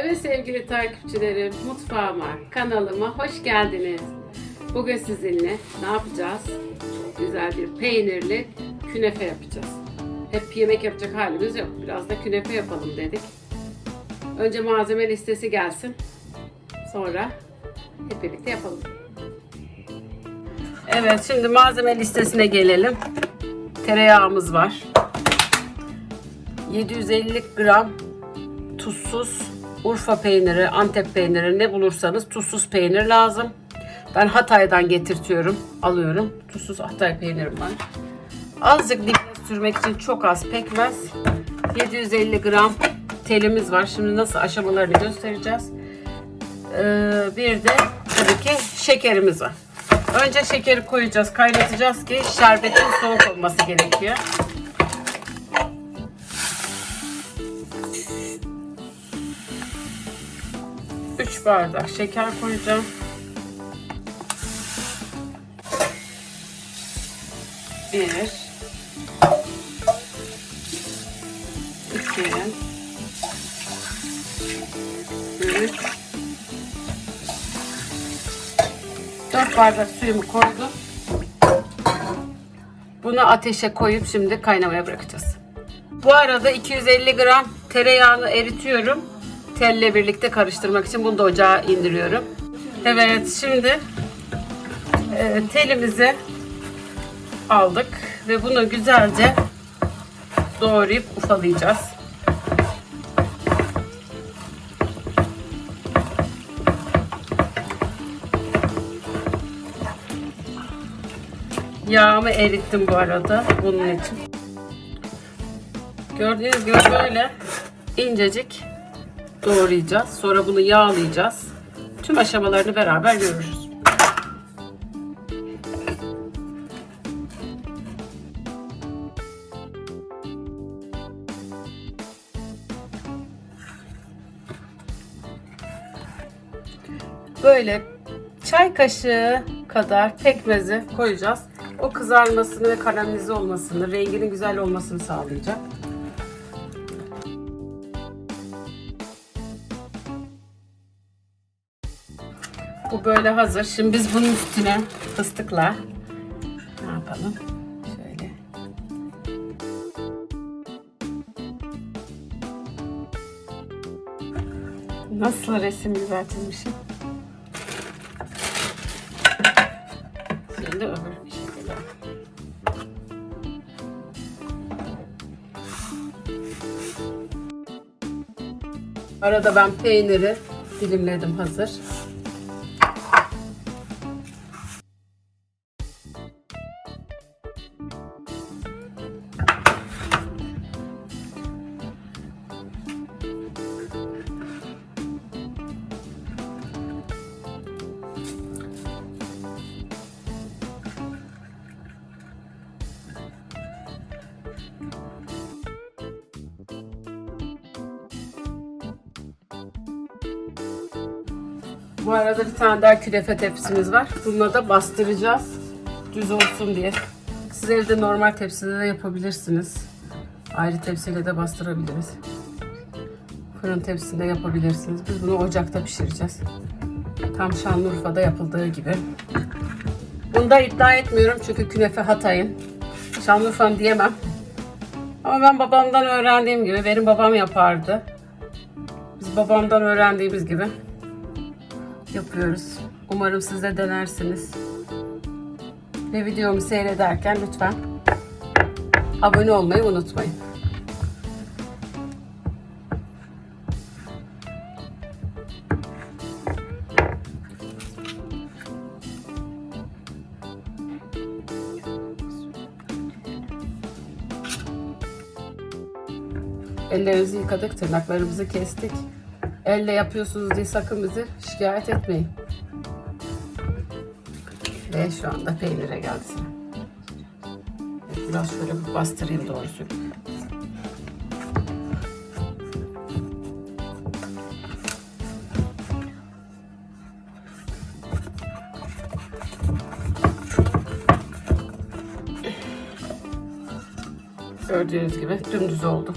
Evet sevgili takipçilerim, mutfağıma, kanalıma hoş geldiniz. Bugün sizinle ne yapacağız? Çok güzel bir peynirli künefe yapacağız. Hep yemek yapacak halimiz yok. Biraz da künefe yapalım dedik. Önce malzeme listesi gelsin. Sonra hep birlikte yapalım. Evet, şimdi malzeme listesine gelelim. Tereyağımız var. 750 gram tuzsuz Urfa peyniri, Antep peyniri ne bulursanız tuzsuz peynir lazım. Ben Hatay'dan getirtiyorum, alıyorum. Tuzsuz Hatay peynirim var. Azıcık dibine sürmek için çok az pekmez. 750 gram telimiz var. Şimdi nasıl aşamalarını göstereceğiz. Ee, bir de tabii ki şekerimiz var. Önce şekeri koyacağız, kaynatacağız ki şerbetin soğuk olması gerekiyor. Bardak şeker koyacağım. Bir. İki. Üç. Dört bardak suyumu koydum. Bunu ateşe koyup şimdi kaynamaya bırakacağız. Bu arada 250 gram tereyağını eritiyorum. Telle birlikte karıştırmak için bunu da ocağa indiriyorum. Evet şimdi e, telimizi aldık ve bunu güzelce doğrayıp ufalayacağız. Yağımı erittim bu arada bunun için. Gördüğünüz gibi böyle incecik doğrayacağız. Sonra bunu yağlayacağız. Tüm aşamalarını beraber görürüz. Böyle çay kaşığı kadar pekmezi koyacağız. O kızarmasını ve karamelize olmasını, renginin güzel olmasını sağlayacak. Bu böyle hazır. Şimdi biz bunun üstüne fıstıkla ne yapalım? Şöyle. Nasıl resim güzel çizmişim. Şimdi öbür şekilde. Arada ben peyniri dilimledim hazır. Bu arada bir tane daha künefe tepsimiz var. Bununla da bastıracağız. Düz olsun diye. Siz evde normal tepside de yapabilirsiniz. Ayrı tepsiyle de bastırabiliriz. Fırın tepsisinde yapabilirsiniz. Biz bunu ocakta pişireceğiz. Tam Şanlıurfa'da yapıldığı gibi. Bunda iddia etmiyorum çünkü künefe Hatay'ın. Şanlıurfa'nın diyemem. Ama ben babamdan öğrendiğim gibi, benim babam yapardı. Biz babamdan öğrendiğimiz gibi yapıyoruz. Umarım siz de denersiniz. Ve videomu seyrederken lütfen abone olmayı unutmayın. Ellerimizi yıkadık, tırnaklarımızı kestik. Elle yapıyorsunuz diye sakın bizi şikayet etmeyin. Ve şu anda peynire geldi Biraz şöyle bir bastırayım doğrusu. Gördüğünüz gibi dümdüz oldu.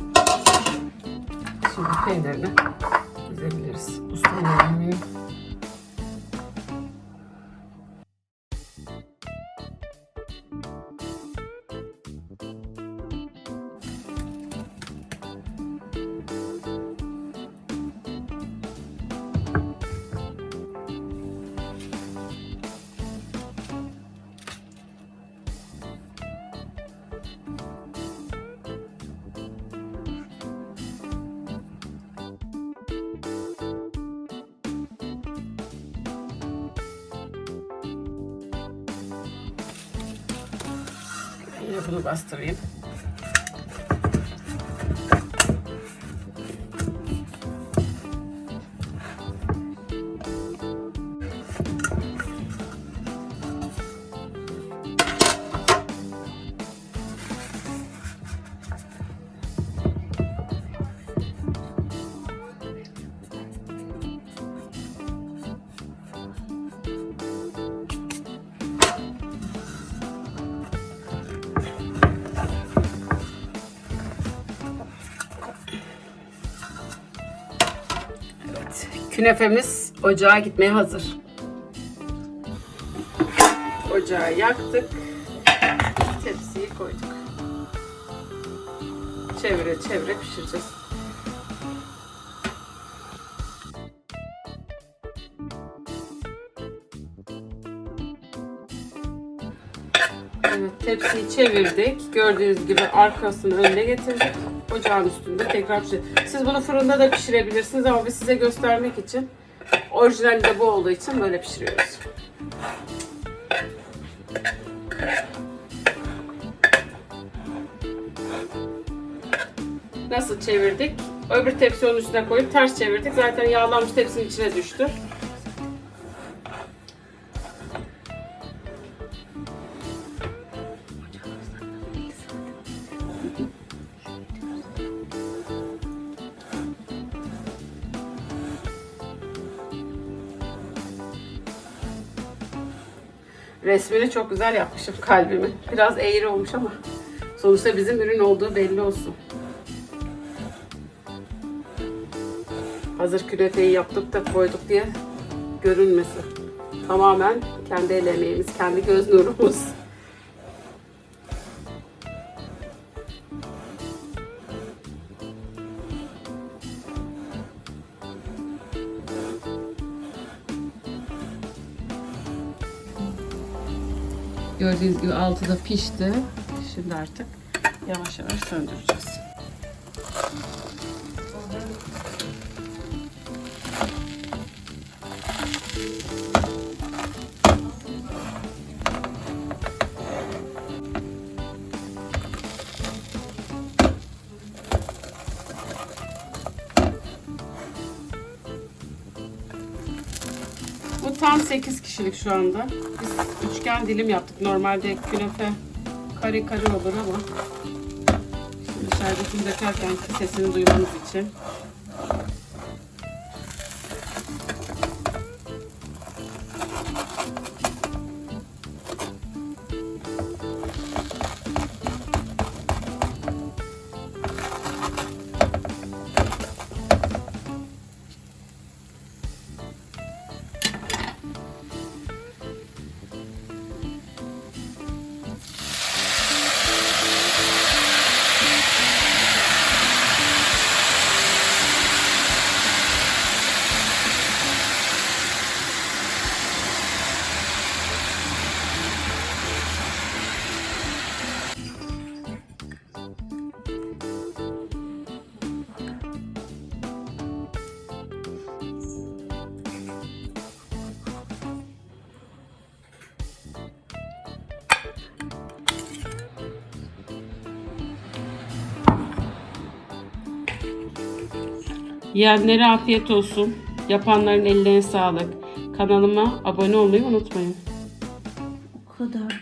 Şimdi peynirini. Amém. Yemeği. Yine bunu bastırayım. Evet. Künefemiz ocağa gitmeye hazır. Ocağı yaktık. Tepsiyi koyduk. Çevire çevire pişireceğiz. Evet, tepsiyi çevirdik. Gördüğünüz gibi arkasını önüne getirdik. Ocağın üstünde tekrar pişir. Siz bunu fırında da pişirebilirsiniz ama biz size göstermek için orijinali de bu olduğu için böyle pişiriyoruz. Nasıl çevirdik? Öbür tepsi onun üstüne koyup ters çevirdik. Zaten yağlanmış tepsinin içine düştü. Resmini çok güzel yapmışım kalbimi. Biraz eğri olmuş ama sonuçta bizim ürün olduğu belli olsun. Hazır künefeyi yaptık da koyduk diye görünmesin. Tamamen kendi el emeğimiz, kendi göz nurumuz. Gördüğünüz gibi altı da pişti. Şimdi artık yavaş yavaş söndüreceğiz. Tam 8 kişilik şu anda. Biz üçgen dilim yaptık. Normalde künefe kare kare olur ama şimdi dışarıdakini dökerken sesini duymanız için. Yiyenlere afiyet olsun. Yapanların ellerine sağlık. Kanalıma abone olmayı unutmayın. O kadar.